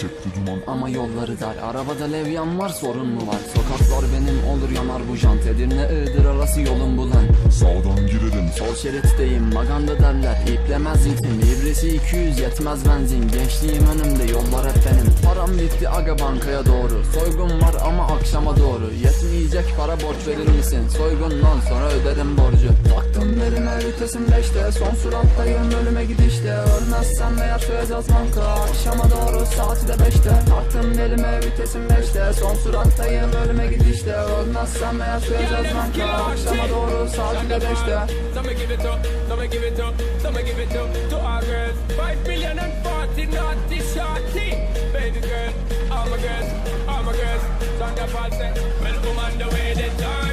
Çıktı duman. Ama yolları dar. Arabada levyan var sorun mu var? Sokaklar benim olur yanar bu jant. Edirne Iğdır arası yolun bulan Sağdan girelim. Sol şeritteyim maganda derler. İplemez ritim ibresi 200 yetmez benzin. Gençliğim önümde yollar hep benim. Param bitti aga bankaya doğru. Soygun var ama akşama doğru. Yetmeyecek para borç verir misin? Soygundan sonra öderim borcu. Taktım belime vitesim 5'te Son surattayım ölüme gidişte. Ölmezsem eğer söyleyeceğiz banka. Akşama doğru saati de 5'te Taktım belime vitesim 5'te Son surattayım ölüme gidişte Ölmezsem eğer söyleyeceğiz banka Akşama doğru saati de 5'te Some give it up, some give it up, some give it up to our girls. Five million and forty naughty shorty. Baby girl, all my girls, all my girls. Sandra Paulson, well, come on the way the time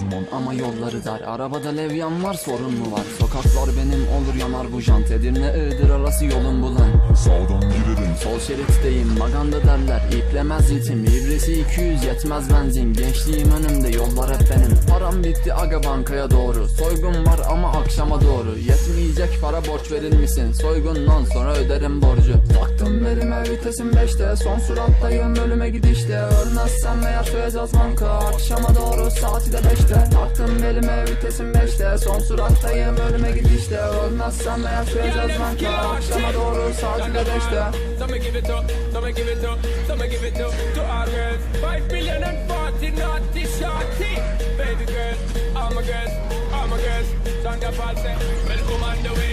Duman Ama yolları dar. Arabada levyan var sorun mu var? Sokaklar benim olur yanar bu jant. Edirne Iğdır arası yolun bulan Sağdan girelim Sol şeritteyim maganda derler. İplemez ritim ibresi 200 yetmez benzin. Gençliğim önümde yollar hep benim. Param bitti aga bankaya doğru. Soygun var ama akşama doğru. Yetmeyecek para borç verir misin? Soygundan sonra öderim borcu. Taktım belime vitesim 5'te Son surattayım ölüme gidişte. Ölmezsem eğer söyleyeceğiz banka. Akşama doğru saati de 5'te Taktım belime vitesim 5'te Son surattayım ölüme gidişte Ölmezsem eğer söyleyeceğiz banka Akşama doğru de 5'te Some give it up, some give it up, some give it up to our girls. Five million and forty naughty shorty. Baby girl, all my girls, all my girls. Sandra Paulson, well, come on the way